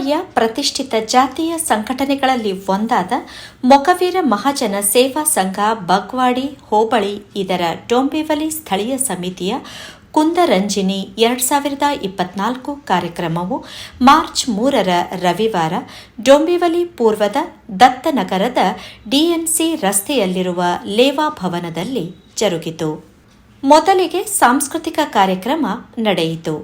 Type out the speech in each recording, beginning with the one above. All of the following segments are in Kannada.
ಮುಂಬಯಿಯ ಪ್ರತಿಷ್ಠಿತ ಜಾತಿಯ ಸಂಘಟನೆಗಳಲ್ಲಿ ಒಂದಾದ ಮೊಕವೀರ ಮಹಾಜನ ಸೇವಾ ಸಂಘ, ಬಗ್ವಾಡಿ, ಹೋಬಳಿ, ಇದರ ಡೊಂಬಿವಲಿ ಸ್ಥಳೀಯ ಸಮಿತಿಯ ಕುಂದರಂಜಿನಿ ಎರಡ್ ಸಾವಿರದ ಇಪ್ಪತ್ನಾಲ್ಕು ಕಾರ್ಯಕ್ರಮವು ಮಾರ್ಚ್ ಮೂರರ ರವಿವಾರ ಡೊಂಬಿವಲಿ ಪೂರ್ವದ ದತ್ತನಗರದ ಡಿಎನ್ಸಿ ರಸ್ತೆಯಲ್ಲಿರುವ ಲೇವಾ ಭವನದಲ್ಲಿ ಜರುಗಿತು. ಮೊದಲಿಗೆ ಸಾಂಸ್ಕೃತಿಕ ಕಾರ್ಯಕ್ರಮ ನಡೆಯಿತು.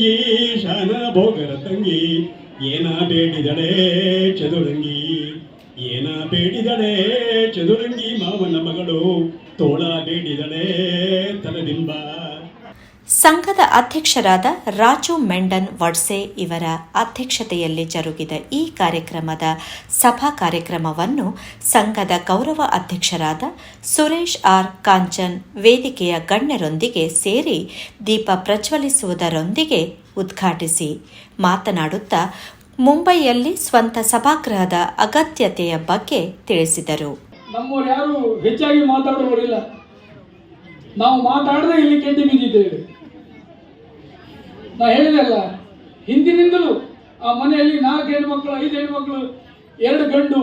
ಅಂಗಿ ಶಾನ ಭೋಗರ ತಂಗಿ, ಏನ ಬೇಡಿದಳೆ ಚದುರಂಗಿ. ಏನ ಬೇಡಿದಳೆ ಚದುರಂಗಿ ಮಾವನ ಮಗಳು, ತೋಳ ಬೇಡಿದಳೆ ತಲದಿಂಬ. ಸಂಘದ ಅಧ್ಯಕ್ಷರಾದ ರಾಜು ಮೆಂಡನ್ ವಡ್ಸೆ ಇವರ ಅಧ್ಯಕ್ಷತೆಯಲ್ಲಿ ಜರುಗಿದ ಈ ಕಾರ್ಯಕ್ರಮದ ಸಭಾ ಕಾರ್ಯಕ್ರಮವನ್ನು ಸಂಘದ ಗೌರವ ಅಧ್ಯಕ್ಷರಾದ ಸುರೇಶ್ ಆರ್ ಕಾಂಚನ್ ವೇದಿಕೆಯ ಗಣ್ಯರೊಂದಿಗೆ ಸೇರಿ ದೀಪ ಪ್ರಜ್ವಲಿಸುವುದರೊಂದಿಗೆ ಉದ್ಘಾಟಿಸಿ ಮಾತನಾಡುತ್ತಾ ಮುಂಬೈಯಲ್ಲಿ ಸ್ವಂತ ಸಭಾಗೃಹದ ಅಗತ್ಯತೆಯ ಬಗ್ಗೆ ತಿಳಿಸಿದರು. ಹೆಚ್ಚಾಗಿ ಮಾತಾಡುವವರಿಲ್ಲ ನಾವು ಮಾತಾಡದೆ ಇಲ್ಲಿ ಕೆಟ್ಟಿ ಬಿದ್ದಿದ್ದೇವೆ ನಾ ಹೇಳಿದೆಲ್ಲ ಹಿಂದಿನಿಂದಲೂ ಆ ಮನೆಯಲ್ಲಿ ನಾಲ್ಕು ಹೆಣ್ಮಕ್ಳು, ಐದು ಹೆಣ್ಮಕ್ಳು, ಎರಡು ಗಂಡು,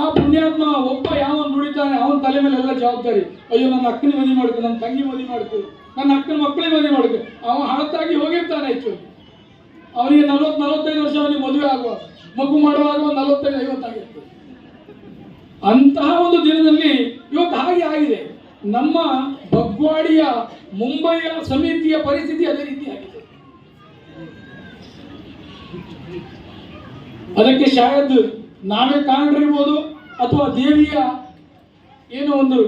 ಆ ಪುಣ್ಯಾತ್ಮ ಒಬ್ಬ ಯಾವ ದುಡಿತಾನೆ, ಅವನ ತಲೆ ಮೇಲೆ ಎಲ್ಲ ಜವಾಬ್ದಾರಿ. ಅಯ್ಯೋ, ನನ್ನ ಅಕ್ಕನ ಮದುವೆ ಮಾಡ್ಕೊ, ನನ್ನ ತಂಗಿ ಮದುವೆ ಮಾಡ್ಕೊ, ನನ್ನ ಅಕ್ಕನ ಮಕ್ಕಳಿಗೆ ಮದುವೆ ಮಾಡ್ಕೊ. ಅವ ಹಳತ್ತಾಗಿ ಹೋಗಿರ್ತಾನೆ ಹೆಚ್ಚು ಅವನಿಗೆ ನಲವತ್ತು, ನಲವತ್ತೈದು ವರ್ಷ ಅವನಿಗೆ ಮದುವೆ ಆಗುವ, ಮಗು ಮಾಡುವಾಗ ಒಂದು ನಲವತ್ತೈದು ಐವತ್ತಾಗಿತ್ತು ಅಂತಹ ಒಂದು ದಿನದಲ್ಲಿ ಇವತ್ತು ಹಾಗೆ ಆಗಿದೆ. ನಮ್ಮ ಬಗ್ವಾಡಿಯ ಮುಂಬೈಯ ಸಮಿತಿಯ ಪರಿಸ್ಥಿತಿ ಅದೇ ರೀತಿ ಆಗಿದೆ. ಅದಕ್ಕೆ ಶಾಯದ್ ನಾವೇ ಕಾರಣರಿರ್ಬೋದು ಅಥವಾ ದೇವಿಯ ಏನೋ ಒಂದು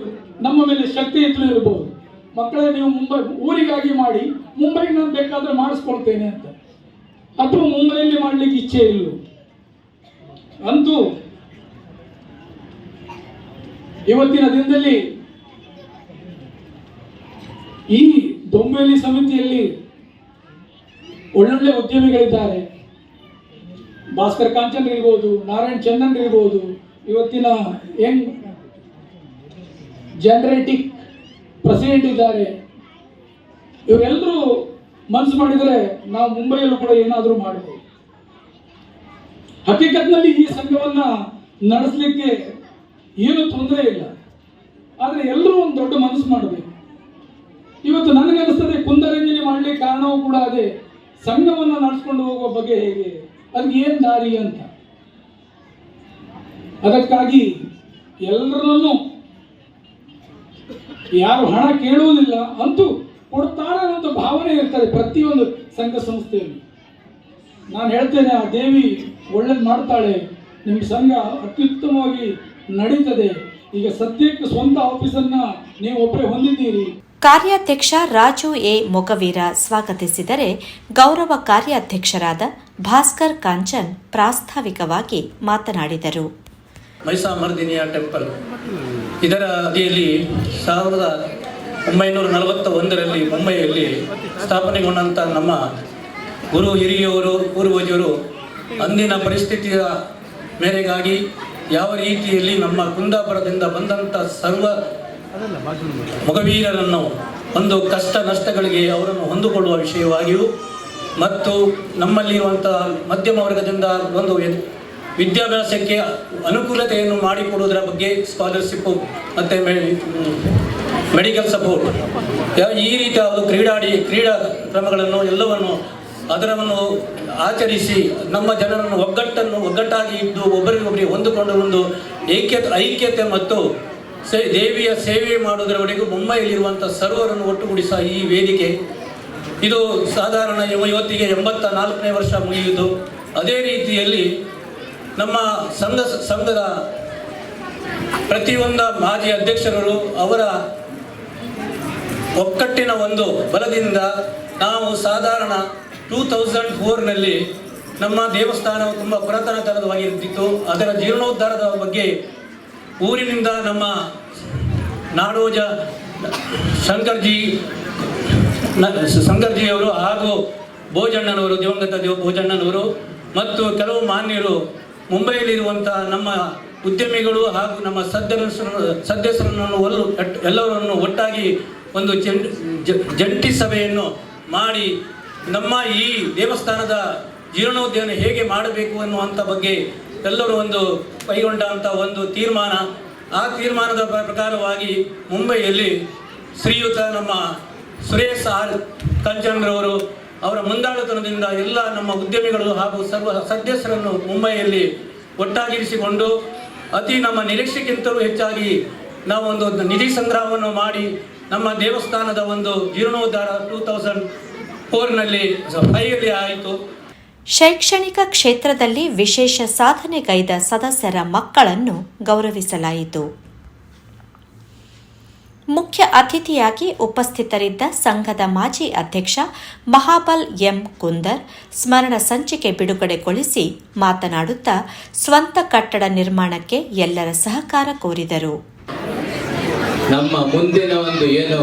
ನಮ್ಮ ಮೇಲೆ ಶಕ್ತಿ ಇದ್ರೂ ಇರ್ಬೋದು. ಮಕ್ಕಳೇ ನೀವು ಮುಂಬೈ ಊರಿಗಾಗಿ ಮಾಡಿ, ಮುಂಬೈಗೆ ನಾನು ಬೇಕಾದ್ರೆ ಮಾಡಿಸ್ಕೊಳ್ತೇನೆ ಅಂತ. ಅಥವಾ ಮುಂಬೈಯಲ್ಲಿ ಮಾಡಲಿಕ್ಕೆ ಇಚ್ಛೆ ಇಲ್ಲ ಅಂತೂ ಇವತ್ತಿನ ದಿನದಲ್ಲಿ ಈ ದೊಂಬೆಲಿ ಸಮಿತಿಯಲ್ಲಿ ಒಳ್ಳೊಳ್ಳೆ ಉದ್ಯಮಿಗಳಿದ್ದಾರೆ. ಭಾಸ್ಕರ್ ಕಾಂಚನ್ ಇರ್ಬೋದು, ನಾರಾಯಣ್ ಚಂದನ್ ಇರ್ಬೋದು, ಇವತ್ತಿನ ಯಂಗ್ ಜನರೇಟಿಕ್ ಪ್ರೆಸಿಡೆಂಟ್ ಇದ್ದಾರೆ. ಇವರೆಲ್ಲರೂ ಮನಸ್ಸು ಮಾಡಿದರೆ ನಾವು ಮುಂಬೈಯಲ್ಲೂ ಕೂಡ ಏನಾದರೂ ಮಾಡಬಹುದು ಹಕೀಕತ್ನಲ್ಲಿ ಈ ಸಂಘವನ್ನ ನಡೆಸಲಿಕ್ಕೆ ಏನು ತೊಂದರೆ ಇಲ್ಲ. ಆದರೆ ಎಲ್ಲರೂ ಒಂದು ದೊಡ್ಡ ಮನಸ್ಸು ಮಾಡಬೇಕು. ಇವತ್ತು ನನಗನ್ನಿಸ್ತದೆ ಕುಂದರಂಜನೆ ಮಾಡಲಿಕ್ಕೆ ಕಾರಣವೂ ಕೂಡ ಅದೇ. ಸಂಘವನ್ನು ನಡೆಸ್ಕೊಂಡು ಹೋಗುವ ಬಗ್ಗೆ ಹೇಗೆ? ಅದಕ್ಕೆ ಏನು ದಾರಿ ಅಂತ? ಅದಕ್ಕಾಗಿ ಎಲ್ಲರನ್ನೂ ಯಾರು ಹಣ ಕೇಳುವುದಿಲ್ಲ ಅಂತೂ ಕೊಡ್ತಾರೆ ಅನ್ನೋ ಭಾವನೆ ಇರ್ತದೆ ಪ್ರತಿಯೊಂದು ಸಂಘ ಸಂಸ್ಥೆಯಲ್ಲಿ. ನಾನು ಹೇಳ್ತೇನೆ, ಆ ದೇವಿ ಒಳ್ಳೇದು ಮಾಡ್ತಾಳೆ ನಿಮ್ಮ ಸಂಘ ಅತ್ಯುತ್ತಮವಾಗಿ ನಡೀತದೆ, ಈಗ ಸದ್ಯಕ್ಕೆ ಸ್ವಂತ ಆಫೀಸನ್ನ ನೀವು ಒಬ್ಬರೇ ಹೊಂದಿದ್ದೀರಿ. ಕಾರ್ಯಾಧ್ಯಕ್ಷ ರಾಜು ಎ. ಮೊಗವೀರ ಸ್ವಾಗತಿಸಿದರೆ ಗೌರವ ಕಾರ್ಯಾಧ್ಯಕ್ಷರಾದ ಭಾಸ್ಕರ್ ಕಾಂಚನ್ ಪ್ರಾಸ್ತಾವಿಕವಾಗಿ ಮಾತನಾಡಿದರು. ಮೈಸಾಮರ್ದಿನಿಯ ಟೆಂಪಲ್. ಇದರ ಅಡಿಯಲ್ಲಿ ಸಾವಿರದ ಒಂಬೈನೂರ ನಲವತ್ತ ಒಂದರಲ್ಲಿ ಮುಂಬೈಯಲ್ಲಿ ಸ್ಥಾಪನೆಗೊಂಡಂಥ ನಮ್ಮ ಗುರು ಹಿರಿಯವರು ಪೂರ್ವಜರು ಅಂದಿನ ಪರಿಸ್ಥಿತಿಯ ಮೇರೆಗಾಗಿ ಯಾವ ರೀತಿಯಲ್ಲಿ ನಮ್ಮ ಕುಂದಾಪುರದಿಂದ ಬಂದಂಥ ಸರ್ವ ಮೊಗವೀರರನ್ನು ಒಂದು ಕಷ್ಟ ನಷ್ಟಗಳಿಗೆ ಅವರನ್ನು ಹೊಂದಿಕೊಳ್ಳುವ ವಿಷಯವಾಗಿಯೂ ಮತ್ತು ನಮ್ಮಲ್ಲಿರುವಂತಹ ಮಧ್ಯಮ ವರ್ಗದಿಂದ ಒಂದು ವಿದ್ಯಾಭ್ಯಾಸಕ್ಕೆ ಅನುಕೂಲತೆಯನ್ನು ಮಾಡಿಕೊಡುವುದರ ಬಗ್ಗೆ ಸ್ಕಾಲರ್ಶಿಪ್ಪು ಮತ್ತು ಮೆಡಿಕಲ್ ಸಪೋರ್ಟ್ ಈ ರೀತಿಯ ಒಂದು ಕ್ರೀಡಾಡಿ ಕ್ರೀಡಾ ಕ್ರಮಗಳನ್ನು ಎಲ್ಲವನ್ನು ಅದರವನ್ನು ಆಚರಿಸಿ ನಮ್ಮ ಜನರನ್ನು ಒಗ್ಗಟ್ಟನ್ನು ಒಗ್ಗಟ್ಟಾಗಿ ಇದ್ದು ಒಬ್ಬರಿಗೊಬ್ಬರಿಗೆ ಹೊಂದಿಕೊಂಡು ಒಂದು ಐಕ್ಯತೆ ಐಕ್ಯತೆ ಮತ್ತು ಸೇ ದೇವಿಯ ಸೇವೆ ಮಾಡುವುದರವರೆಗೂ ಮುಂಬೈಯಲ್ಲಿರುವಂಥ ಸರ್ವರನ್ನು ಒಟ್ಟುಗೂಡಿಸುವ ಈ ವೇದಿಕೆ, ಇದು ಸಾಧಾರಣ ಇವ- ಇವತ್ತಿಗೆ ಎಂಬತ್ತ ನಾಲ್ಕನೇ ವರ್ಷ ಮುಗಿಯಿತು ಅದೇ ರೀತಿಯಲ್ಲಿ ನಮ್ಮ ಸಂಘ, ಸಂಘದ ಪ್ರತಿಯೊಂದ ಮಾಜಿ ಅಧ್ಯಕ್ಷರು ಅವರ ಒಕ್ಕಟ್ಟಿನ ಒಂದು ಬಲದಿಂದ ನಾವು ಸಾಧಾರಣ ಟೂ ತೌಸಂಡ್ ಫೋರ್ನಲ್ಲಿ ನಮ್ಮ ದೇವಸ್ಥಾನವು ತುಂಬ ಪುರಾತನ ತರದವಾಗಿರ್ತಿತ್ತು ಅದರ ಜೀರ್ಣೋದ್ಧಾರದ ಬಗ್ಗೆ ಊರಿನಿಂದ ನಮ್ಮ ನಾಡೋಜ ಶಂಕರ್ಜಿ ಶಂಕರ್ಜಿಯವರು ಹಾಗೂ ಭೋಜಣ್ಣನವರು, ದಿವಂಗತ ದೇವ ಭೋಜಣ್ಣನವರು ಮತ್ತು ಕೆಲವು ಮಾನ್ಯರು ಮುಂಬೈಯಲ್ಲಿರುವಂತಹ ನಮ್ಮ ಉದ್ಯಮಿಗಳು ಹಾಗೂ ನಮ್ಮ ಸದಸ್ಯರು ಸದಸ್ಯರನ್ನು ಒಲ್ಲು ಎಲ್ಲರನ್ನು ಒಟ್ಟಾಗಿ ಒಂದು ಜಂಟಿ ಸಭೆಯನ್ನು ಮಾಡಿ ನಮ್ಮ ಈ ದೇವಸ್ಥಾನದ ಜೀರ್ಣೋದ್ಯಾನ ಹೇಗೆ ಮಾಡಬೇಕು ಅನ್ನುವಂಥ ಬಗ್ಗೆ ಎಲ್ಲರೂ ಒಂದು ಕೈಗೊಂಡಂಥ ಒಂದು ತೀರ್ಮಾನ. ಆ ತೀರ್ಮಾನದ ಪ್ರಕಾರವಾಗಿ ಮುಂಬೈಯಲ್ಲಿ ಶ್ರೀಯುತ ನಮ್ಮ ಸುರೇಶ್ ಆರ್ ಕಂಚನ್ರವರು ಅವರ ಮುಂದಾಳುತನದಿಂದ ಎಲ್ಲ ನಮ್ಮ ಉದ್ಯಮಿಗಳು ಹಾಗೂ ಸರ್ವ ಸದಸ್ಯರನ್ನು ಮುಂಬೈಯಲ್ಲಿ ಒಟ್ಟಾಗಿರಿಸಿಕೊಂಡು ಅತಿ ನಮ್ಮ ನಿರೀಕ್ಷೆಗಿಂತಲೂ ಹೆಚ್ಚಾಗಿ ನಾವು ಒಂದು ನಿಧಿ ಸಂಗ್ರಹವನ್ನು ಮಾಡಿ ನಮ್ಮ ದೇವಸ್ಥಾನದ ಒಂದು ಜೀರ್ಣೋದ್ಧಾರ ಟೂ ತೌಸಂಡ್ ಫೋರ್ನಲ್ಲಿ ಫೈವಲ್ಲಿ ಆಯಿತು. ಶೈಕ್ಷಣಿಕ ಕ್ಷೇತ್ರದಲ್ಲಿ ವಿಶೇಷ ಸಾಧನೆಗೈದ ಸದಸ್ಯರ ಮಕ್ಕಳನ್ನು ಗೌರವಿಸಲಾಯಿತು. ಮುಖ್ಯ ಅತಿಥಿಯಾಗಿ ಉಪಸ್ಥಿತರಿದ್ದ ಸಂಘದ ಮಾಜಿ ಅಧ್ಯಕ್ಷ ಮಹಾಬಲ್ ಎಂ ಕುಂದರ್ ಸ್ಮರಣ ಸಂಚಿಕೆ ಬಿಡುಗಡೆಗೊಳಿಸಿ ಮಾತನಾಡುತ್ತಾ ಸ್ವಂತ ಕಟ್ಟಡ ನಿರ್ಮಾಣಕ್ಕೆ ಎಲ್ಲರ ಸಹಕಾರ ಕೋರಿದರು. ನಮ್ಮ ಮುಂದಿನ ಒಂದು ಏನು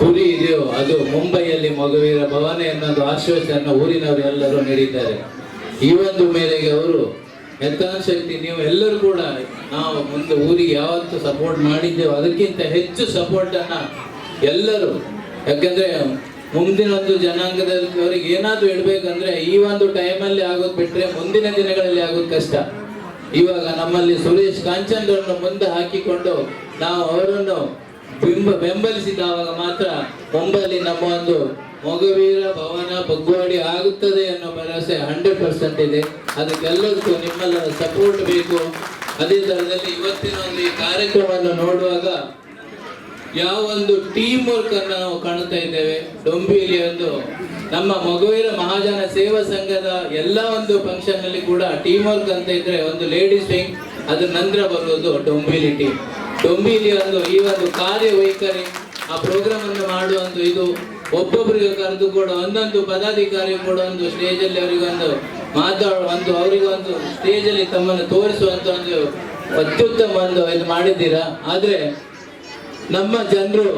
ಗುರಿ ಇದೆಯೋ ಅದು ಮುಂಬೈಯಲ್ಲಿ ಮಗುವೀರ ಭವನ ಎನ್ನೊಂದು ಆಶ್ವಾಸನ ಊರಿನವರು ಎಲ್ಲರೂ ನೀಡಿದ್ದಾರೆ. ಈ ಒಂದು ಮೇರೆಗೆ ಅವರು ಯತ್ನ ಶಕ್ತಿ, ನೀವು ಎಲ್ಲರೂ ಕೂಡ ನಾವು ಮುಂದೆ ಊರಿಗೆ ಯಾವತ್ತು ಸಪೋರ್ಟ್ ಮಾಡಿದ್ದೇವೆ, ಅದಕ್ಕಿಂತ ಹೆಚ್ಚು ಸಪೋರ್ಟ್ ಅನ್ನ ಎಲ್ಲರೂ. ಯಾಕಂದ್ರೆ ಮುಂದಿನ ಒಂದು ಜನಾಂಗದಲ್ಲಿ ಅವ್ರಿಗೆ ಏನಾದರೂ ಇಡಬೇಕಂದ್ರೆ ಈ ಒಂದು ಟೈಮಲ್ಲಿ ಆಗೋದು ಬಿಟ್ಟರೆ ಮುಂದಿನ ದಿನಗಳಲ್ಲಿ ಆಗೋದು ಕಷ್ಟ. ಇವಾಗ ನಮ್ಮಲ್ಲಿ ಸುರೇಶ್ ಕಾಂಚನ್ರನ್ನು ಮುಂದೆ ಹಾಕಿಕೊಂಡು ನಾವು ಅವರನ್ನು ಬಿಂಬ ಬೆಂಬಲಿಸಿದಾಗ ಮಾತ್ರ ಮುಂಬೈಲಿ ನಮ್ಮ ಒಂದು ಮಗುವೀರ ಭವನ ಬಗ್ಗುವಾಡಿ ಆಗುತ್ತದೆ ಅನ್ನೋ ಭರವಸೆ ಹಂಡ್ರೆಡ್ ಪರ್ಸೆಂಟ್ ಇದೆ. ಅದಕ್ಕೆಲ್ಲದಕ್ಕೂ ನಿಮ್ಮೆಲ್ಲರ ಸಪೋರ್ಟ್ ಬೇಕು. ಅದೇ ಥರದಲ್ಲಿ ಇವತ್ತಿನ ಒಂದು ಈ ಕಾರ್ಯಕ್ರಮವನ್ನು ನೋಡುವಾಗ ಯಾವ ಒಂದು ಟೀಮ್ ವರ್ಕ್ ಅನ್ನು ನಾವು ಕಾಣ್ತಾ ಇದ್ದೇವೆ. ಡೊಂಬಿಯಲ್ಲಿ ಒಂದು ನಮ್ಮ ಮಗುವೀರ ಮಹಾಜನ ಸೇವಾ ಸಂಘದ ಎಲ್ಲ ಒಂದು ಫಂಕ್ಷನ್ ಅಲ್ಲಿ ಕೂಡ ಟೀಮ್ ವರ್ಕ್ ಅಂತ ಇದ್ರೆ ಒಂದು ಲೇಡೀಸ್ ವಿಂಗ್ ಅದ್ರ ನಂತರ ಬರುವುದು ಡೊಂಬಿಲಿಟಿ. ಡೊಂಬಿಲಿ ಒಂದು ಈ ಒಂದು ಕಾರ್ಯವೈಖರಿ, ಆ ಪ್ರೋಗ್ರಾಮ್ ಅನ್ನು ಮಾಡುವ ಒಂದು ಇದು. ಒಬ್ಬೊಬ್ಬರಿಗೆ ಕರೆದು ಕೂಡ, ಒಂದೊಂದು ಪದಾಧಿಕಾರಿ ಕೂಡ, ಒಂದು ಸ್ಟೇಜಲ್ಲಿ ಅವರಿಗೊಂದು ಮಾತಾಡುವ ಒಂದು ಅವರಿಗೊಂದು ಸ್ಟೇಜ್ ಅಲ್ಲಿ ತಮ್ಮನ್ನು ತೋರಿಸುವಂತ ಒಂದು ಅತ್ಯುತ್ತಮ ಒಂದು ಇದು ಮಾಡಿದ್ದೀರಾ? ಆದ್ರೆ ನಮ್ಮ ಜನರು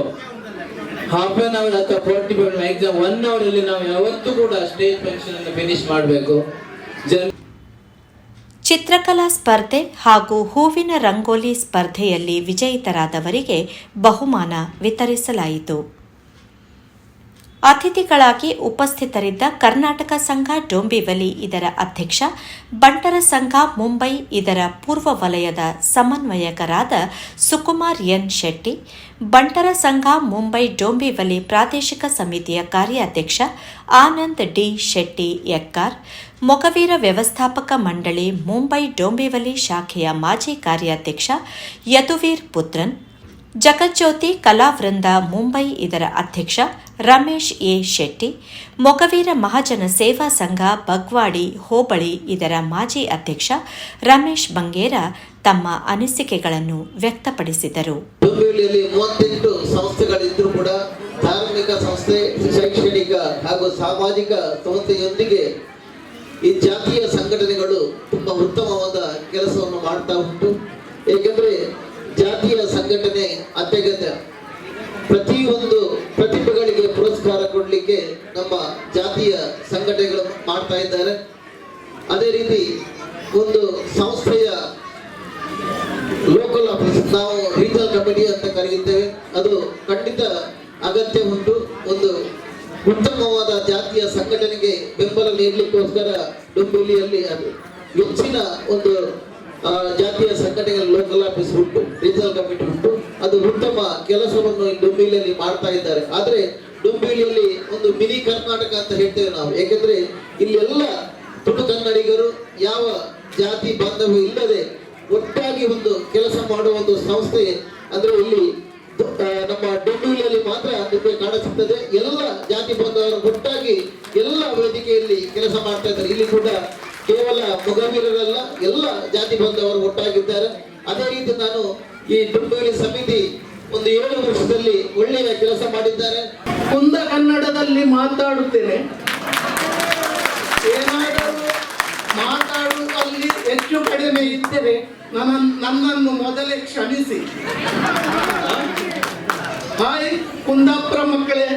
ಹಾಫ್ ಆನ್ ಅವರ್ ಅಥವಾ forty five exam one hour ಅಲ್ಲಿ ನಾವು ಯಾವತ್ತೂ ಕೂಡ ಸ್ಟೇಜ್ ಫಂಕ್ಷನ್ ಅನ್ನು ಫಿನಿಶ್ ಮಾಡಬೇಕು. ಜನ ಚಿತ್ರಕಲಾ ಸ್ಪರ್ಧೆ ಹಾಗೂ ಹೂವಿನ ರಂಗೋಲಿ ಸ್ಪರ್ಧೆಯಲ್ಲಿ ವಿಜೇತರಾದವರಿಗೆ ಬಹುಮಾನ ವಿತರಿಸಲಾಯಿತು. ಅತಿಥಿಗಳಾಗಿ ಉಪಸ್ಥಿತರಿದ್ದ ಕರ್ನಾಟಕ ಸಂಘ ಡೋಂಬಿವಲಿ, ಇದರ ಅಧ್ಯಕ್ಷ ಬಂಟರ ಸಂಘ ಮುಂಬೈ, ಇದರ ಪೂರ್ವ ವಲಯದ ಸಮನ್ವಯಕರಾದ ಸುಕುಮಾರ್ ಎನ್ ಶೆಟ್ಟಿ, ಬಂಟರ ಸಂಘ ಮುಂಬೈ ಡೋಂಬಿವಲಿ ಪ್ರಾದೇಶಿಕ ಸಮಿತಿಯ ಕಾರ್ಯಾಧ್ಯಕ್ಷ ಆನಂದ್ ಡಿ ಶೆಟ್ಟಿ ಎಕ್ಕಾರ್, ಮೊಗವೀರ ವ್ಯವಸ್ಥಾಪಕ ಮಂಡಳಿ ಮುಂಬೈ ಡೋಂಬಿವಲಿ ಶಾಖೆಯ ಮಾಜಿ ಕಾರ್ಯಾಧ್ಯಕ್ಷ ಯದುವೀರ್ ಪುತ್ರನ್ ಜಗಜ್ಯೋತಿ ಕಲಾವೃಂದ ಮುಂಬೈ ಇದರ ಅಧ್ಯಕ್ಷ ರಮೇಶ್ ಎ ಶೆಟ್ಟಿ, ಮೊಗವೀರ ಮಹಾಜನ ಸೇವಾ ಸಂಘ ಬಗ್ವಾಡಿ ಹೋಬಳಿ ಇದರ ಮಾಜಿ ಅಧ್ಯಕ್ಷ ರಮೇಶ್ ಬಂಗೇರ ತಮ್ಮ ಅನಿಸಿಕೆಗಳನ್ನು ವ್ಯಕ್ತಪಡಿಸಿದರು. ಕೂಡ ಧಾರ್ಮಿಕ ಸಂಸ್ಥೆ, ಶೈಕ್ಷಣಿಕ ಹಾಗೂ ಸಾಮಾಜಿಕ ಸಂಸ್ಥೆಯೊಂದಿಗೆ ಈ ಜಾತಿಯ ಸಂಘಟನೆಗಳು ತುಂಬಾ ಉತ್ತಮವಾದ ಕೆಲಸವನ್ನು ಮಾಡ್ತಾ ಉಂಟು. ಏಕೆಂದ್ರೆ ಜಾತಿಯ ಸಂಘಟನೆ ನಮ್ಮ ಜಾತಿಯ ಸಂಘಟನೆಗಳು ಮಾಡ್ತಾ ಇದ್ದಾರೆ. ಅದೇ ರೀತಿ ಒಂದು ಸಂಸ್ಥೆಯ ಲೋಕಲ್ ಆಫೀಸ್ ನಾವು ರೀಜನಲ್ ಕಮಿಟಿ ಅಂತ ಕರೆಯುತ್ತೇವೆ. ಅದು ಖಂಡಿತ ಅಗತ್ಯ ಉಂಟು. ಒಂದು ಉತ್ತಮವಾದ ಜಾತಿಯ ಸಂಘಟನೆಗೆ ಬೆಂಬಲ ನೀಡಲಿಕ್ಕೋಸ್ಕರ ಡೊಂಬಿಲಿಯಲ್ಲಿ ಅದು ಹೆಚ್ಚಿನ ಒಂದು ಜಾತಿಯ ಸಂಘಟನೆಗಳ ಲೋಕಲ್ ಆಫೀಸ್ ಉಂಟು ರೀಜನಲ್ ಕಮಿಟಿ ಉಂಟು. ಅದು ಉತ್ತಮ ಕೆಲಸವನ್ನು ಡೊಂಬಿಲಿಯಲ್ಲಿ ಮಾಡ್ತಾ ಇದ್ದಾರೆ. ಆದ್ರೆ ಡೊಂಬಿಲಿಯಲ್ಲಿ ಒಂದು ಮಿನಿ ಕರ್ನಾಟಕ ಅಂತ ಹೇಳ್ತೇವೆ ನಾವು. ಯಾಕೆಂದ್ರೆ ಇಲ್ಲೆಲ್ಲ ತುಳು ಕನ್ನಡಿಗರು, ಯಾವ ಜಾತಿ, ಬಾಂಧವ್ಯ ಇಲ್ಲದೆ ಒಟ್ಟಾಗಿ ಒಂದು ಕೆಲಸ ಮಾಡುವ ಒಂದು ಸಂಸ್ಥೆ. ಅಂದ್ರೆ ಇಲ್ಲಿ ನಮ್ಮ ಡೊಂಬಿಲಿಯಲ್ಲಿ ಮಾತ್ರ ನಿಮಗೆ ಕಾಣಿಸುತ್ತದೆ ಎಲ್ಲ ಜಾತಿ, ಬಾಂಧವರು ಒಟ್ಟಾಗಿ ಎಲ್ಲ ವೇದಿಕೆಯಲ್ಲಿ ಕೆಲಸ ಮಾಡ್ತಾ ಇದ್ದಾರೆ. ಇಲ್ಲಿ ಕೂಡ ಕೇವಲ ಮೊಗವೀರರಲ್ಲ, ಎಲ್ಲ ಜಾತಿ, ಬಾಂಧವರು ಒಟ್ಟಾಗಿದ್ದಾರೆ. ಅದೇ ರೀತಿ ನಾನು ಈ ಡೊಂಬಿಲಿ ಸಮಿತಿ ಒಂದು ಏಳು ವರ್ಷದಲ್ಲಿ ಒಳ್ಳೆಯ ಕೆಲಸ ಮಾಡಿದ್ದಾರೆ. ಕುಂದ ಕನ್ನಡದಲ್ಲಿ ಮಾತಾಡುತ್ತೇನೆ. ಏನಾದರೂ ಮಾತಾಡುವಲ್ಲಿ ಹೆಚ್ಚು ಕಡಿಮೆ ಇದ್ದರೆ ನನ್ನ ನನ್ನನ್ನು ಮೊದಲೇ ಕ್ಷಮಿಸಿ. ಹಾಯ್, ಕುಂದಾಪುರ ಮಕ್ಕಳೇ.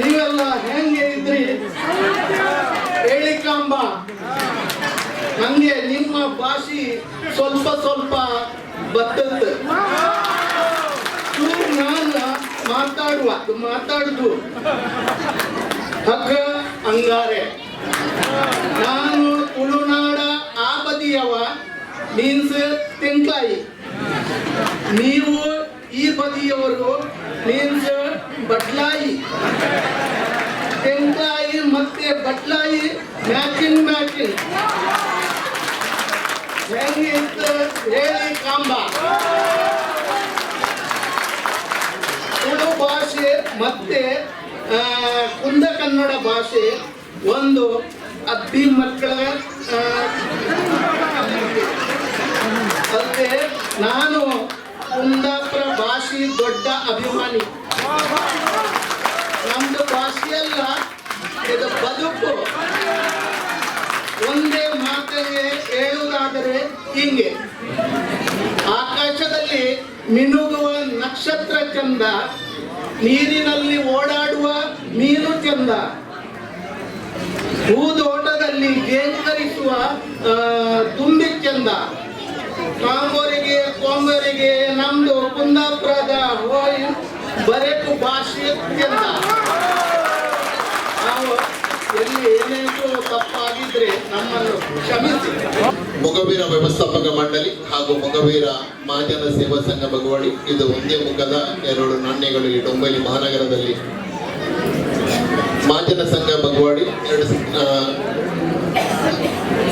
ನೀವೆಲ್ಲ ಹೆಂಗೆ ಇದ್ರಿ? ಹೇಳಿಕಾಂಬ ನಂಗೆ ನಿಮ್ಮ ಭಾಷೆ ಸ್ವಲ್ಪ ಸ್ವಲ್ಪ ಚೂರು ನಾನು ಮಾತಾಡುವ ಮಾತಾಡುದು. ಹಗ್ಗ ಅಂಗಾರೆ. ನಾನು ತುಳುನಾಡ ಆ ಬದಿಯವ ಮೀನ್ಸ್ ತೆಂಕಾಯಿ. ನೀವು ಈ ಬದಿಯವರು ಮೀನ್ಸ್ ಬಟ್ಲಾಯಿ. ತೆಂಕಾಯಿ ಮತ್ತೆ ಬಟ್ಲಾಯಿ ಮ್ಯಾಚಿಂಗ್ ಮ್ಯಾಚಿಂಗ್ ಹೇಳಿ ಕಾಂಬ. ತುಳು ಭಾಷೆ ಮತ್ತೆ ಕುಂದ ಕನ್ನಡ ಭಾಷೆ ಒಂದು ಅದ್ದಿ ಮಕ್ಕಳ ಅಲ್ಲದೆ ನಾನು ಕುಂದಾಪುರ ಭಾಷೆ ದೊಡ್ಡ ಅಭಿಮಾನಿ. ನಮ್ದು ಭಾಷೆಯಲ್ಲ ಇದು ಬದುಕು. ಮಾತಿಗೆ ಹೇಳುವುದಾದರೆ ಹಿಂಗೆ. ಆಕಾಶದಲ್ಲಿ ಮಿನುಗುವ ನಕ್ಷತ್ರ ಚಂದ, ನೀರಿನಲ್ಲಿ ಓಡಾಡುವ ಮೀನು ಚಂದ. ಹೂದೋಟದಲ್ಲಿ ಜೇಂಕರಿಸುವ ತುಂಬಿ ಚಂದ. ಕಾಂಬೋರಿಗೆ, ಕೊಂಬರಿಗೆ ನಮ್ದು ಕುಂದಾಪುರದ ಹೋಯ್ ಬರೆಕು ಭಾಷೆ ಚಂದ ನಾವು ಎಲ್ಲಿ ಏನೇನು ತಪ್ಪಾಗಿದ್ರೆ ನಮ್ಮನ್ನು ಕ್ಷಮಿಸಿ. ಮೊಗವೀರ ವ್ಯವಸ್ಥಾಪಕ ಮಂಡಳಿ ಹಾಗೂ ಮೊಗವೀರ ಮಹಾಜನ ಸೇವಾ ಸಂಘ ಬಗವಾಡಿ ಇದು ಒಂದೇ ಮುಖದ ಎರಡು ನಾಣ್ಯಗಳು ಈ ಡೊಂಬೈಲಿ ಮಹಾನಗರದಲ್ಲಿ. ಮಹಾಜನ ಸಂಘ ಬಗವಾಡಿ ಎರಡು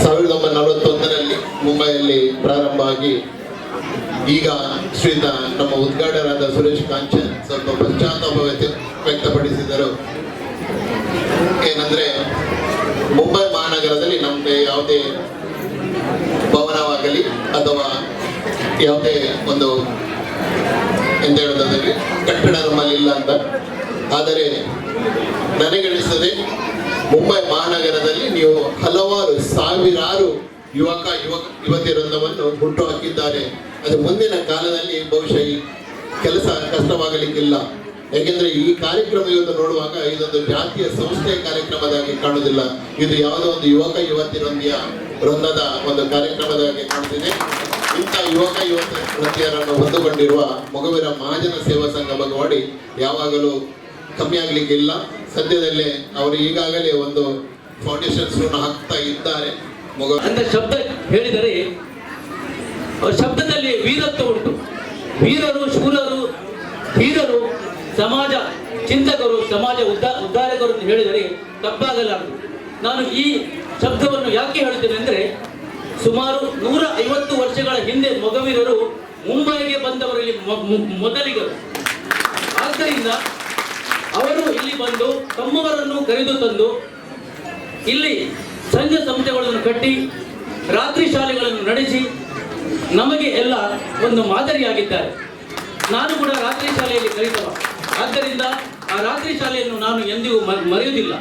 ಸಾವಿರದ ಒಂಬೈನೂರ ನಲವತ್ತೊಂದರಲ್ಲಿ ಮುಂಬೈಯಲ್ಲಿ ಪ್ರಾರಂಭ ಆಗಿ, ಈಗ ಶ್ರೀತ ನಮ್ಮ ಉದ್ಘಾಟಕರಾದ ಸುರೇಶ್ ಕಾಂಚನ್ ಸ್ವಲ್ಪ ಪಶ್ಚಾತ್ತಾಪ ವ್ಯಕ್ತ- ವ್ಯಕ್ತಪಡಿಸಿದರು. ಏನಂದ್ರೆ ಮುಂಬೈ ಮಹಾನಗರದಲ್ಲಿ ನಮಗೆ ಯಾವುದೇ ಭವನವಾಗಲಿ ಅಥವಾ ಯಾವುದೇ ಒಂದು ಎಂತ ಹೇಳೋದಾದ್ರೆ ಕಟ್ಟಡ ನಮ್ಮಲ್ಲಿ ಇಲ್ಲ ಅಂತ. ಆದರೆ ನನಗಣಿಸದೆ ಮುಂಬೈ ಮಹಾನಗರದಲ್ಲಿ ನೀವು ಹಲವಾರು ಸಾವಿರಾರು ಯುವಕ ಯುವಕ ಯುವತಿ ವೃಂದವನ್ನು ಹುಟ್ಟು ಹಾಕಿದ್ದಾರೆ. ಅದು ಮುಂದಿನ ಕಾಲದಲ್ಲಿ ಬಹುಶಃ ಕೆಲಸ ಕಷ್ಟವಾಗಲಿಕ್ಕಿಲ್ಲ. ಯಾಕೆಂದ್ರೆ ಈ ಕಾರ್ಯಕ್ರಮ ಇವತ್ತು ನೋಡುವಾಗ ಇದೊಂದು ಜಾತಿಯ ಸಂಸ್ಥೆಯ ಕಾರ್ಯಕ್ರಮದಾಗಿ ಕಾಣುವುದಿಲ್ಲ. ಇದು ಯಾವುದೋ ಒಂದು ಯುವಕ ಯುವತಿ ವೃಂದಿಯ ವೃಂದದ ಒಂದು ಕಾರ್ಯಕ್ರಮದಾಗಿ ಕಾಣುತ್ತಿದೆ. ಇಂಥ ಯುವಕ ಯುವತಿ ವೃತ್ತಿಯರನ್ನು ಹೊಂದಿಕೊಂಡಿರುವ ಮಗುವಿನ ಮಹಾಜನ ಸೇವಾ ಸಂಘ ಬಗವಾಡಿ ಯಾವಾಗಲೂ ಕಮ್ಮಿ ಆಗ್ಲಿಕ್ಕಿಲ್ಲ ಸದ್ಯದಲ್ಲೇ ಅವರು ಈಗಾಗಲೇ ಒಂದು ಫೌಂಡೇಶನ್ಸ್ ಹಾಕ್ತಾ ಇದ್ದಾರೆ. ಶಬ್ದ ಹೇಳಿದರೆ ಶಬ್ದದಲ್ಲಿ ವೀರತ್ವ ಉಂಟು. ವೀರರು, ಶೂರರು, ಧೀರರು ಸಮಾಜ ಚಿಂತಕರು, ಸಮಾಜ ಉದ್ದಾ, ಉದ್ಧಾರಕರು ಎಂದು ಹೇಳಿದರೆ ತಪ್ಪಾಗಲಾರದು. ನಾನು ಈ ಶಬ್ದವನ್ನು ಯಾಕೆ ಹೇಳುತ್ತೇನೆ ಅಂದರೆ, ಸುಮಾರು ನೂರ ಐವತ್ತು ವರ್ಷಗಳ ಹಿಂದೆ ಮೊಗವೀರರು ಮುಂಬೈಗೆ ಬಂದವರಲ್ಲಿ ಮೊದಲಿಗರು. ಆದ್ದರಿಂದ ಅವರು ಇಲ್ಲಿ ಬಂದು ತಮ್ಮವರನ್ನು ಕರೆದು ತಂದು ಇಲ್ಲಿ ಸಂಘ ಸಂಸ್ಥೆಗಳನ್ನು ಕಟ್ಟಿ, ರಾತ್ರಿ ಶಾಲೆಗಳನ್ನು ನಡೆಸಿ, ನಮಗೆ ಎಲ್ಲ ಒಂದು ಮಾದರಿಯಾಗಿದ್ದಾರೆ. ನಾನು ಕೂಡ ರಾತ್ರಿ ಶಾಲೆಯಲ್ಲಿ ಕಲಿತವ. ಆದ್ದರಿಂದ ಆ ರಾತ್ರಿ ಶಾಲೆಯನ್ನು ನಾನು ಎಂದಿಗೂ ಮರೆಯುವುದಿಲ್ಲ.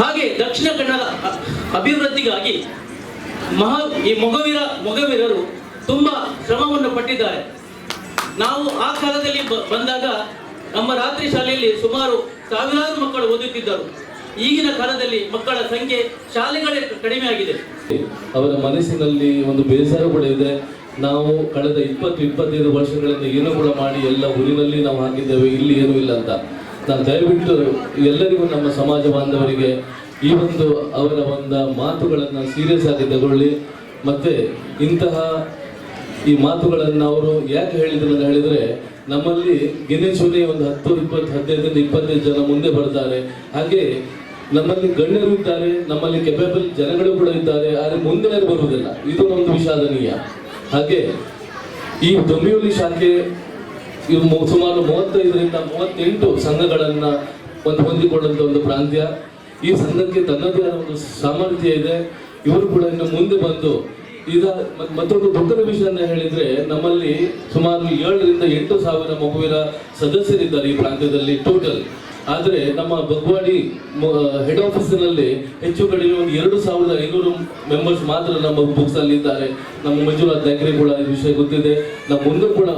ಹಾಗೆ ದಕ್ಷಿಣ ಕನ್ನಡ ಅಭಿವೃದ್ಧಿಗಾಗಿ ಮಹಾ, ಈ ಮೊಗವೀರ, ಮೊಗವೀರರು ತುಂಬ ಶ್ರಮವನ್ನು ಪಟ್ಟಿದ್ದಾರೆ. ನಾವು ಆ ಕಾಲದಲ್ಲಿ ಬಂದಾಗ ನಮ್ಮ ರಾತ್ರಿ ಶಾಲೆಯಲ್ಲಿ ಸುಮಾರು ಸಾವಿರಾರು ಮಕ್ಕಳು ಓದುತ್ತಿದ್ದರು. ಈಗಿನ ಕಾಲದಲ್ಲಿ ಮಕ್ಕಳ ಸಂಖ್ಯೆ ಶಾಲೆಗಳೇ ಕಡಿಮೆ ಆಗಿದೆ ಅವರ ಮನಸ್ಸಿನಲ್ಲಿ ಒಂದು ಬೇಸರ ಕೂಡ ಇದೆ. ನಾವು ಕಳೆದ ಇಪ್ಪತ್ತು ಇಪ್ಪತ್ತೈದು ವರ್ಷಗಳಿಂದ ಏನು ಕೂಡ ಮಾಡಿ ಎಲ್ಲ ಊರಿನಲ್ಲಿ ನಾವು ಹಾಕಿದ್ದೇವೆ, ಇಲ್ಲಿ ಏನೂ ಇಲ್ಲ ಅಂತ. ನಾನು ದಯವಿಟ್ಟು ಎಲ್ಲರಿಗೂ ನಮ್ಮ ಸಮಾಜ ಬಾಂಧವರಿಗೆ ಈ ಒಂದು ಅವರ ಒಂದು ಮಾತುಗಳನ್ನು ಸೀರಿಯಸ್ ಆಗಿ ತಗೊಳ್ಳಿ. ಮತ್ತು ಇಂತಹ ಈ ಮಾತುಗಳನ್ನು ಅವರು ಯಾಕೆ ಹೇಳಿದ್ರು ಅಂತ ಹೇಳಿದರೆ, ನಮ್ಮಲ್ಲಿ ಗಿನ್ನೆಚೂರಿ ಒಂದು ಹತ್ತು, ಇಪ್ಪತ್ತು, ಹದಿನೈದರಿಂದ ಇಪ್ಪತ್ತೈದು ಜನ ಮುಂದೆ ಬರ್ತಾರೆ. ಹಾಗೆ ನಮ್ಮಲ್ಲಿ ಗಣ್ಯರು ಇದ್ದಾರೆ, ನಮ್ಮಲ್ಲಿ ಕೆಪೇಬಲ್ ಜನಗಳು ಕೂಡ ಇದ್ದಾರೆ, ಆದರೆ ಮುಂದೆ ಬರುವುದಿಲ್ಲ. ಇದು ಒಂದು ವಿಷಾದನೀಯ. ಹಾಗೆ ಈ ದೊಂಬಿವಲಿ ಶಾಖೆ ಇವು ಸುಮಾರು ಮೂವತ್ತೈದರಿಂದ ಮೂವತ್ತೆಂಟು ಸಂಘಗಳನ್ನು ಒಂದು ಹೊಂದಿಕೊಂಡಂತ ಒಂದು ಪ್ರಾಂತ್ಯ. ಈ ಸಂಘಕ್ಕೆ ತನ್ನದೇ ಆದ ಒಂದು ಸಾಮರ್ಥ್ಯ ಇದೆ. ಇವರು ಕೂಡ ಇನ್ನು ಮುಂದೆ ಬಂದು ಇದ ಮತ್ತೊಂದು ದೊಡ್ಡ ವಿಷಯ ಅಂತ ಹೇಳಿದ್ರೆ ನಮ್ಮಲ್ಲಿ ಸುಮಾರು ಏಳರಿಂದ ಎಂಟು ಸಾವಿರ ಮಗುವಿನ ಸದಸ್ಯರಿದ್ದಾರೆ ಈ ಪ್ರಾಂತ್ಯದಲ್ಲಿ ಟೋಟಲ್ ಆದರೆ ನಮ್ಮ ಬಗ್ವಾಡಿ ಹೆಡ್ ಆಫೀಸಿನಲ್ಲಿ ಹೆಚ್ಚು ಕಡಿಮೆ ಒಂದು ಎರಡು ಸಾವಿರದ ಐನೂರು ಮೆಂಬರ್ಸ್ ಮಾತ್ರ ನಮ್ಮ ಬುಕ್ಸ್ ಅಲ್ಲಿ ಇದ್ದಾರೆ. ನಮ್ಮ ಮಂಜುನಾಥ್ ನಾಯ್ಕರಿ ಕೂಡ ಈ ವಿಷಯ ಗೊತ್ತಿದೆ. ನಮ್ಮ ಮುಂದೆ ಕೂಡ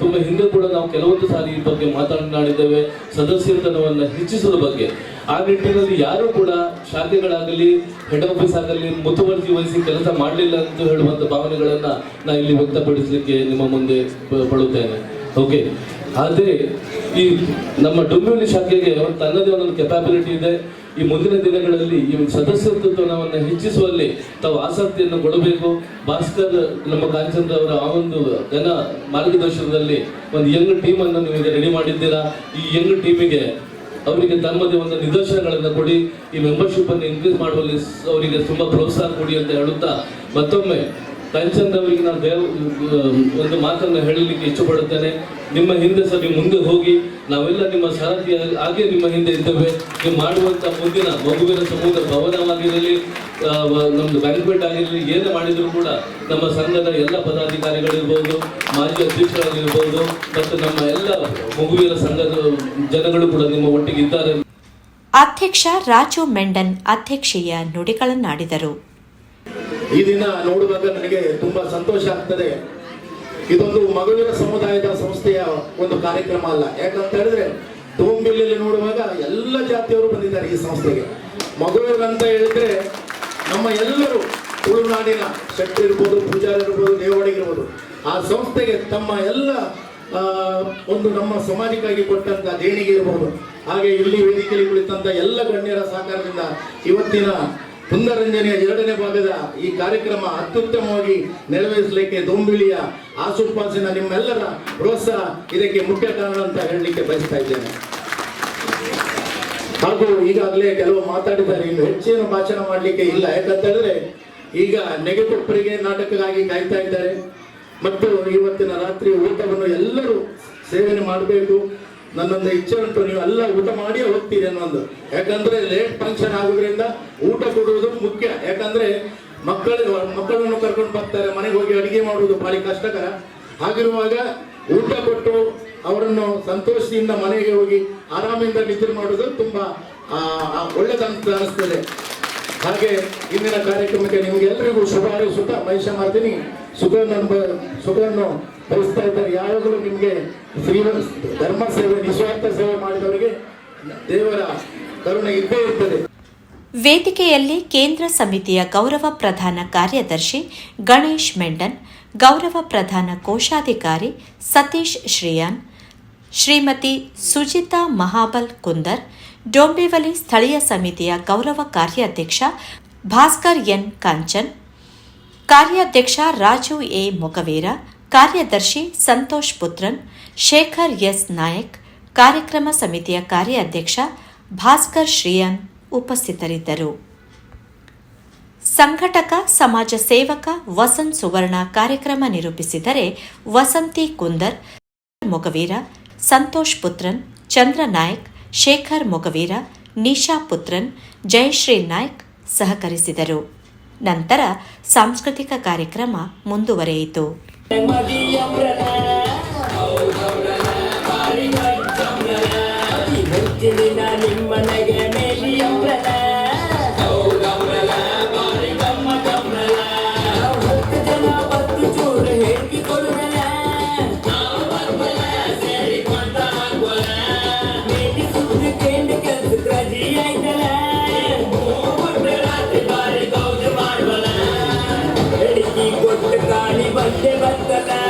ತುಂಬ ಹಿಂದೆ ಕೂಡ ನಾವು ಕೆಲವೊಂದು ಸಾರಿ ಈ ಬಗ್ಗೆ ಮಾತನಾಡಿದ್ದೇವೆ. ಸದಸ್ಯತನವನ್ನು ಹೆಚ್ಚಿಸುವ ಬಗ್ಗೆ. ಆ ನಿಟ್ಟಿನಲ್ಲಿ ಯಾರು ಕೂಡ ಶಾಖೆಗಳಾಗಲಿ ಹೆಡ್ ಆಫೀಸ್ ಆಗಲಿ ಮುತುವರ್ಜಿ ವಹಿಸಿ ಕೆಲಸ ಮಾಡಲಿಲ್ಲ ಅಂತ ಹೇಳುವಂತ ಭಾವನೆಗಳನ್ನ ನಾ ಇಲ್ಲಿ ವ್ಯಕ್ತಪಡಿಸಲಿಕ್ಕೆ ನಿಮ್ಮ ಮುಂದೆ ಪಡುತ್ತೇನೆ ಓಕೆ ಆದರೆ ಈ ನಮ್ಮ ಡೊಂಬಿವಲಿ ಶಾಖೆಗೆ ತನ್ನದೇ ಒಂದೊಂದು ಕೆಪಾಬಿಲಿಟಿ ಇದೆ. ಈ ಮುಂದಿನ ದಿನಗಳಲ್ಲಿ ಈ ಸದಸ್ಯತ್ವವನ್ನು ಹೆಚ್ಚಿಸುವಲ್ಲಿ ತಾವು ಆಸಕ್ತಿಯನ್ನು ಕೊಡಬೇಕು. ಭಾಸ್ಕರ್ ನಮ್ಮ ಕಾಂಚಂದ್ರ ಅವರ ಆ ಒಂದು ಜನ ಮಾರ್ಗದರ್ಶನದಲ್ಲಿ ಒಂದು ಯಂಗ್ ಟೀಮನ್ನು ನೀವು ರೆಡಿ ಮಾಡಿದ್ದೀರಾ? ಈ ಯಂಗ್ ಟೀಮಿಗೆ ಅವರಿಗೆ ತಮ್ಮದೇ ಒಂದು ನಿದರ್ಶನಗಳನ್ನು ಕೊಡಿ. ಈ ಮೆಂಬರ್ಶಿಪ್ ಅನ್ನು ಇನ್ಕ್ರೀಸ್ ಮಾಡುವಲ್ಲಿ ಅವರಿಗೆ ತುಂಬಾ ಪ್ರೋತ್ಸಾಹ ಕೊಡಿ ಅಂತ ಹೇಳುತ್ತಾ ಮತ್ತೊಮ್ಮೆ ಕಂಚಂದ್ ಅವರಿಗೆ ನಾನು ದೇವ್ ಒಂದು ಮಾತನ್ನು ಹೇಳಲಿಕ್ಕೆ ಇಷ್ಟಪಡುತ್ತೇನೆ. ನಿಮ್ಮ ಹಿಂದೆ ಸರಿ ಮುಂದೆ ಹೋಗಿ, ನಾವೆಲ್ಲ ನಿಮ್ಮ ಸಾರಥಿ ಹಾಗೆ ನಿಮ್ಮ ಹಿಂದೆ ಇದ್ದೇವೆ. ನೀವು ಮಾಡುವಂಥ ಮುಂದಿನ ಮಗುವಿನ ಸಮೂಹ ಭವನವಾಗಿರಲಿ ನಮ್ಮದು ಬ್ಯಾಂಕ್ವೆಟ್ ಆಗಿರಲಿ, ಏನೇ ಮಾಡಿದರೂ ಕೂಡ ನಮ್ಮ ಸಂಘದ ಎಲ್ಲ ಪದಾಧಿಕಾರಿಗಳಿರ್ಬೋದು, ಮಾಜಿ ಅಧ್ಯಕ್ಷರಾಗಿರ್ಬೋದು, ಮತ್ತು ನಮ್ಮ ಎಲ್ಲ ಮಗುವಿನ ಸಂಘದ ಜನಗಳು ಕೂಡ ನಿಮ್ಮ ಒಟ್ಟಿಗೆ ಇದ್ದಾರೆ. ಅಧ್ಯಕ್ಷ ರಾಜು ಮೆಂಡನ್ ಅಧ್ಯಕ್ಷೀಯ ನುಡಿಗಳನ್ನಾಡಿದರು ಈ ದಿನ ನೋಡುವಾಗ ನನಗೆ ತುಂಬಾ ಸಂತೋಷ ಆಗ್ತದೆ. ಇದೊಂದು ಮಗುವಿನ ಸಮುದಾಯದ ಸಂಸ್ಥೆಯ ಒಂದು ಕಾರ್ಯಕ್ರಮ ಅಲ್ಲ. ಯಾಕಂತ ಹೇಳಿದ್ರೆ ತೋಂಬಿಲ್ಲಿ ನೋಡುವಾಗ ಎಲ್ಲ ಜಾತಿಯವರು ಬಂದಿದ್ದಾರೆ ಈ ಸಂಸ್ಥೆಗೆ. ಮಗುವಿನಂತ ಹೇಳಿದ್ರೆ, ನಮ್ಮ ಎಲ್ಲರೂ ತುಳುನಾಡಿನ ಶಕ್ತಿ ಇರ್ಬೋದು, ಪೂಜಾರಿ ಇರ್ಬೋದು ದೇವಡಿಗಿರ್ಬೋದು ಆ ಸಂಸ್ಥೆಗೆ ತಮ್ಮ ಎಲ್ಲ ಒಂದು ನಮ್ಮ ಸಮಾಜಕ್ಕಾಗಿ ಕೊಟ್ಟಂತ ದೇಣಿಗೆ ಇರಬಹುದು ಹಾಗೆ ಇಲ್ಲಿ ವೇದಿಕೆಯಲ್ಲಿ ಕುಳಿತಂತ ಎಲ್ಲ ಗಣ್ಯರ ಸಹಕಾರದಿಂದ ಇವತ್ತಿನ ಪುನರಂಜನೆಯ ಎರಡನೇ ಭಾಗದ ಈ ಕಾರ್ಯಕ್ರಮ ಅತ್ಯುತ್ತಮವಾಗಿ ನೆರವೇರಿಸಲಿಕ್ಕೆ ದೊಂಬಿಳಿಯ ಆಸುಪಾಸಿನ ನಿಮ್ಮೆಲ್ಲರ ಪ್ರೋತ್ಸಾಹ ಇದಕ್ಕೆ ಮುಖ್ಯ ಕಾರಣ ಅಂತ ಹೇಳಲಿಕ್ಕೆ ಬಯಸ್ತಾ ಇದ್ದೇನೆ. ಹಾಗೂ ಈಗಾಗಲೇ ಕೆಲವು ಮಾತಾಡಿದ್ದಾರೆ, ಇನ್ನು ಹೆಚ್ಚಿನ ಭಾಷಣ ಮಾಡಲಿಕ್ಕೆ ಇಲ್ಲ. ಯಾಕಂತ ಹೇಳಿದ್ರೆ ಈಗ ನೆಗೆಪುಪ್ಪರಿಗೆ ನಾಟಕಕ್ಕಾಗಿ ಕಾಯ್ತಾ ಇದ್ದಾರೆ. ಮತ್ತು ಇವತ್ತಿನ ರಾತ್ರಿ ಊಟವನ್ನು ಎಲ್ಲರೂ ಸೇವನೆ ಮಾಡಬೇಕು. ನನ್ನೊಂದು ಇಚ್ಛೆ ಉಂಟು ನೀವು ಎಲ್ಲ ಊಟ ಮಾಡಿಯೇ ಹೋಗ್ತೀರಿ ಅನ್ನೊಂದು. ಯಾಕಂದ್ರೆ ಲೇಟ್ ಫಂಕ್ಷನ್ ಆಗೋದ್ರಿಂದ ಊಟ ಕೊಡುವುದು ಮುಖ್ಯ. ಯಾಕಂದ್ರೆ ಮಕ್ಕಳು ಮಕ್ಕಳನ್ನು ಕರ್ಕೊಂಡು ಬರ್ತಾರೆ, ಮನೆಗೆ ಹೋಗಿ ಅಡಿಗೆ ಮಾಡುವುದು ಭಾರಿ ಕಷ್ಟಕರ. ಹಾಗಿರುವಾಗ ಊಟ ಕೊಟ್ಟು ಅವರನ್ನು ಸಂತೋಷದಿಂದ ಮನೆಗೆ ಹೋಗಿ ಆರಾಮಿಂದ ನಿದ್ರೆ ಮಾಡುವುದು ತುಂಬಾ ಒಳ್ಳೆದಂತ ಅನಿಸ್ತದೆ ಹಾಗೆ ಇಂದಿನ ಕಾರ್ಯಕ್ರಮಕ್ಕೆ ನಿಮಗೆ ಎಲ್ಲರಿಗೂ ಶುಭ ಹಾರೈಸುತ್ತಾ ಮಹಿಷ ಮಾಡ್ತೀನಿ. ಸುಖವನ್ನು ಸುಖವನ್ನು ಬಯಸ್ತಾ ಇದ್ದಾರೆ. ಯಾವಾಗಲೂ ನಿಮಗೆ ಶ್ರೀ ಧರ್ಮ ಸೇವೆ, ನಿಸ್ವಾರ್ಥ ಸೇವೆ ಮಾಡಿದವರಿಗೆ ದೇವರ ಕರುಣೆ ಇದ್ದೇ ಇರ್ತದೆ. ವೇದಿಕೆಯಲ್ಲಿ ಕೇಂದ್ರ ಸಮಿತಿಯ ಗೌರವ ಪ್ರಧಾನ ಕಾರ್ಯದರ್ಶಿ ಗಣೇಶ್ ಮೆಂಡನ್, ಗೌರವ ಪ್ರಧಾನ ಕೋಶಾಧಿಕಾರಿ ಸತೀಶ್ ಶ್ರೀಯಾನ್, ಶ್ರೀಮತಿ ಸುಜಿತಾ ಮಹಾಬಲ್ ಕುಂದರ್ ಡೋಂಬಿವಲಿ ಸ್ಥಳೀಯ ಸಮಿತಿಯ ಗೌರವ ಕಾರ್ಯಾಧ್ಯಕ್ಷ ಭಾಸ್ಕರ್ ಎನ್. ಕಾಂಚನ್, ಕಾರ್ಯಾಧ್ಯಕ್ಷ ರಾಜು ಎ. ಮೊಗವೀರ, ಕಾರ್ಯದರ್ಶಿ ಸಂತೋಷ್ ಪುತ್ರನ್, ಶೇಖರ್ ಎಸ್. ನಾಯಕ್, ಕಾರ್ಯಕ್ರಮ ಸಮಿತಿಯ ಕಾರ್ಯಾಧ್ಯಕ್ಷ ಭಾಸ್ಕರ್ ಶ್ರೀಯನ್ ಉಪಸ್ಥಿತರಿದ್ದರು. ಸಂಘಟಕ, ಸಮಾಜ ಸೇವಕ ವಸಂತ್ ಸುವರ್ಣ ಕಾರ್ಯಕ್ರಮ ನಿರೂಪಿಸಿದರೆ ವಸಂತಿ ಕುಂದರ್, ಮೊಗವೀರ, ಸಂತೋಷ್ ಪುತ್ರನ್, ಚಂದ್ರ ನಾಯಕ್ ಶೇಖರ್ ಮೊಗವೀರ ನಿಶಾ ಪುತ್ರನ್ ಜಯಶ್ರೀ ನಾಯ್ಕ್ ಸಹಕರಿಸಿದರು. ನಂತರ ಸಾಂಸ್ಕೃತಿಕ ಕಾರ್ಯಕ್ರಮ ಮುಂದುವರೆಯಿತು. ಕಾಳಿ ಬಂದೆ ಬರ್ತಲ ಕೊಟ್ಟು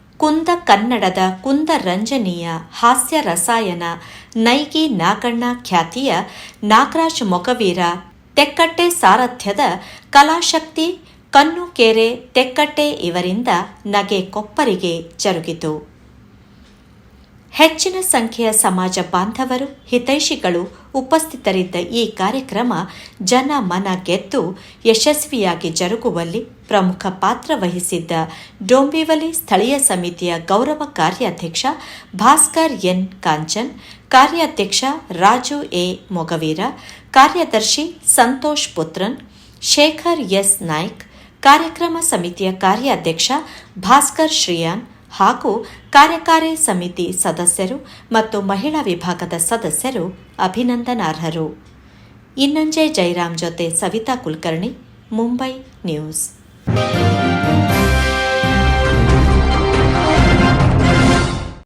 ಕುಂದ ಕನ್ನಡದ ಕುಂದ ರಂಜನೀಯ ಹಾಸ್ಯ ರಸಾಯನ ನೈಗಿ ನಾಗಣ್ಣ ಖ್ಯಾತಿಯ ನಾಗರಾಜ್ ಮೊಗವೀರ ತೆಕ್ಕಟ್ಟೆ ಸಾರಥ್ಯದ ಕಲಾಶಕ್ತಿ ಕಣ್ಣುಕೆರೆ ತೆಕ್ಕಟ್ಟೆ ಇವರಿಂದ ನಗೆ ಕೊಪ್ಪರಿಗೆ ಜರುಗಿತು. ಹೆಚ್ಚಿನ ಸಂಖ್ಯೆಯ ಸಮಾಜ ಬಾಂಧವರು, ಹಿತೈಷಿಗಳು ಉಪಸ್ಥಿತರಿದ್ದ ಈ ಕಾರ್ಯಕ್ರಮ ಜನ ಮನ ಗೆದ್ದು ಯಶಸ್ವಿಯಾಗಿ ಜರುಗುವಲ್ಲಿ ಪ್ರಮುಖ ಪಾತ್ರ ವಹಿಸಿದ್ದ ಡೋಂಬಿವಲಿ ಸ್ಥಳೀಯ ಸಮಿತಿಯ ಗೌರವ ಕಾರ್ಯಾಧ್ಯಕ್ಷ ಭಾಸ್ಕರ್ ಎನ್. ಕಾಂಚನ್, ಕಾರ್ಯಾಧ್ಯಕ್ಷ ರಾಜು ಎ. ಮೊಗವೀರ, ಕಾರ್ಯದರ್ಶಿ ಸಂತೋಷ್ ಪುತ್ರನ್, ಶೇಖರ್ ಎಸ್. ನಾಯ್ಕ್, ಕಾರ್ಯಕ್ರಮ ಸಮಿತಿಯ ಕಾರ್ಯಾಧ್ಯಕ್ಷ ಭಾಸ್ಕರ್ ಶ್ರೀಯಾನ್ ಹಾಗೂ ಕಾರ್ಯಕಾರಿ ಸಮಿತಿ ಸದಸ್ಯರು ಮತ್ತು ಮಹಿಳಾ ವಿಭಾಗದ ಸದಸ್ಯರು ಅಭಿನಂದನಾರ್ಹರು. ಇನ್ನಂಜೆ ಜೈರಾಮ್ ಜೊತೆ ಸವಿತಾ ಕುಲಕರ್ಣಿ, ಮುಂಬೈ ನ್ಯೂಸ್.